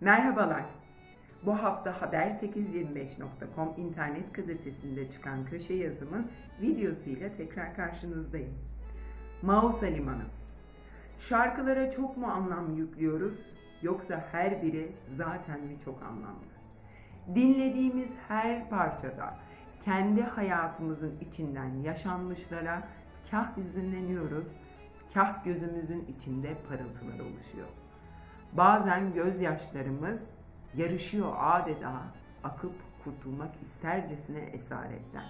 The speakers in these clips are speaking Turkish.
Merhabalar. Bu hafta haber825.com internet gazetesinde çıkan köşe yazımın videosuyla tekrar karşınızdayım. Mausa Limanı. Şarkılara çok mu anlam yüklüyoruz yoksa her biri zaten mi çok anlamlı? Dinlediğimiz her parçada kendi hayatımızın içinden yaşanmışlara kah hüzünleniyoruz, kah gözümüzün içinde parıltılar oluşuyor. Bazen gözyaşlarımız yarışıyor adeta akıp kurtulmak istercesine esaretten.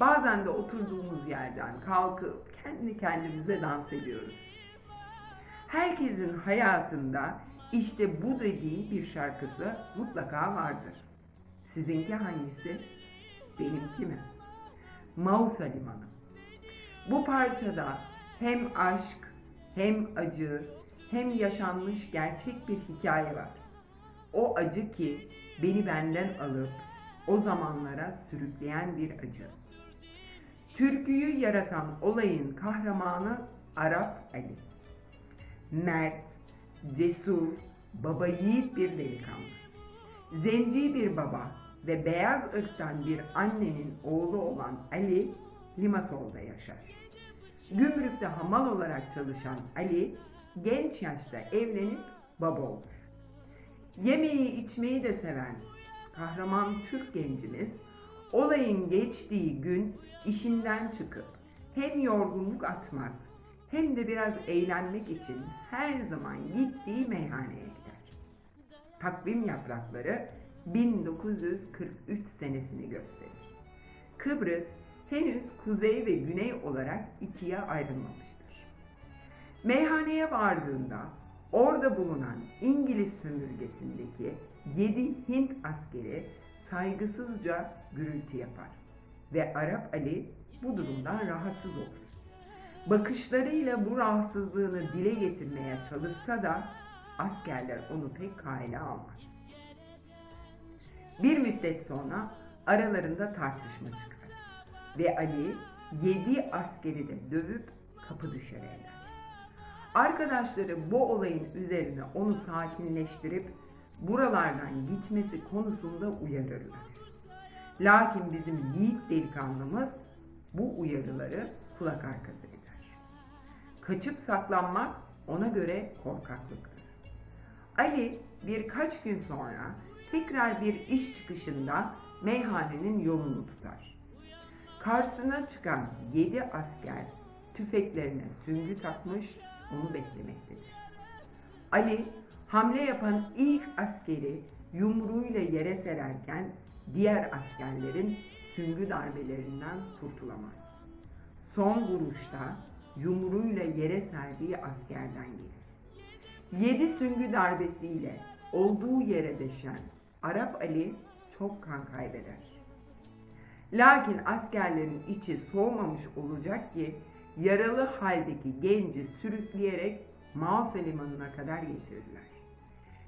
Bazen de oturduğumuz yerden kalkıp kendi kendimize dans ediyoruz. Herkesin hayatında işte bu dediği bir şarkısı mutlaka vardır. Sizinki hangisi? Benimki mi? Mausa Limanı. Bu parçada hem aşk, hem acı, hem yaşanmış gerçek bir hikaye var. O acı ki beni benden alıp o zamanlara sürükleyen bir acı. Türküyü yaratan olayın kahramanı Arap Ali. Mert, cesur, baba yiğit bir delikanlı. Zenci bir baba ve beyaz ırktan bir annenin oğlu olan Ali Limasol'da yaşar. Gümrükte hamal olarak çalışan Ali genç yaşta evlenip baba olur. Yemeği içmeyi de seven kahraman Türk gencimiz olayın geçtiği gün işinden çıkıp hem yorgunluk atmak hem de biraz eğlenmek için her zaman gittiği meyhaneye gider. Takvim yaprakları 1943 senesini gösterir. Kıbrıs henüz kuzey ve güney olarak ikiye ayrılmamıştır. Meyhaneye vardığında orada bulunan İngiliz sömürgesindeki 7 Hint askeri saygısızca gürültü yapar ve Arap Ali bu durumdan rahatsız olur. Bakışlarıyla bu rahatsızlığını dile getirmeye çalışsa da askerler onu pek kale almaz. Bir müddet sonra aralarında tartışma çıkar ve Ali yedi askeri de dövüp kapı dışarı eder. Arkadaşları bu olayın üzerine onu sakinleştirip buralardan gitmesi konusunda uyarırlar. Lakin bizim yiğit delikanlımız bu uyarıları kulak arkası eder. Kaçıp saklanmak ona göre korkaklıktır. Ali birkaç gün sonra tekrar bir iş çıkışında meyhanenin yolunu tutar. Karşısına çıkan yedi asker tüfeklerine süngü takmış onu beklemektedir. Ali hamle yapan ilk askeri yumruğuyla yere sererken diğer askerlerin süngü darbelerinden kurtulamaz. Son vuruşta yumruğuyla yere serdiği askerden gelir. Yedi süngü darbesiyle olduğu yere deşen Arap Ali çok kan kaybeder. Lakin askerlerin içi soğumamış olacak ki yaralı haldeki genci sürükleyerek Mausa limanına kadar getirirler.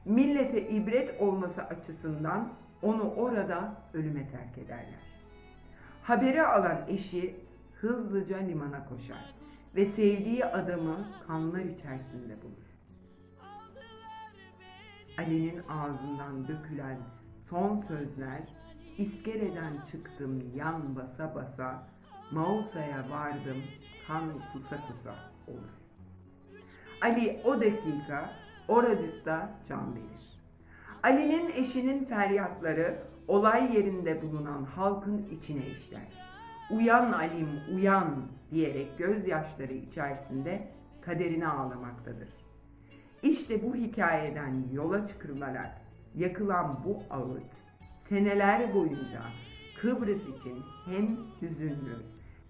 Millete ibret olması açısından onu orada ölüme terk ederler. Haberi alan eşi hızlıca limana koşar ve sevdiği adamı kanlar içerisinde bulur. Ali'nin ağzından dökülen son sözler İskeleden çıktım yan basa basa Mausa'ya vardım kan kusa kusa olur. Ali o dakika oracıkta can verir. Ali'nin eşinin feryatları olay yerinde bulunan halkın içine işler. Uyan Alim uyan diyerek gözyaşları içerisinde kaderine ağlamaktadır. İşte bu hikayeden yola çıkılarak yakılan bu ağıt seneler boyunca Kıbrıs için hem hüzünlü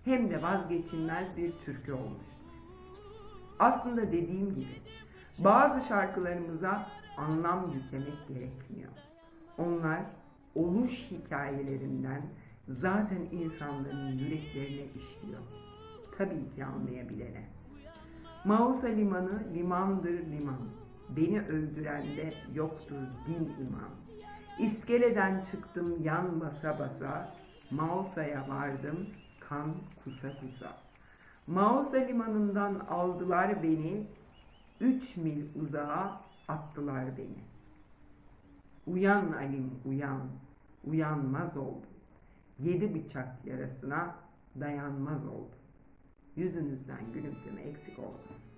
hem de vazgeçilmez bir türkü olmuştur. Aslında dediğim gibi bazı şarkılarımıza anlam yüklemek gerekmiyor. Onlar oluş hikayelerinden zaten insanların yüreklerine işliyor. Tabii ki anlayabilene. Mausa limanı limandır liman. Beni öldürende yoktur din iman. İskeleden çıktım yan basa basa, Mausa'ya vardım kan kusa kusa. Mausa limanından aldılar beni, üç mil uzağa attılar beni. Uyan Alim uyan, uyanmaz oldum. Yedi bıçak yarasına dayanmaz oldum. Yüzünüzden gülümseme eksik olmasın.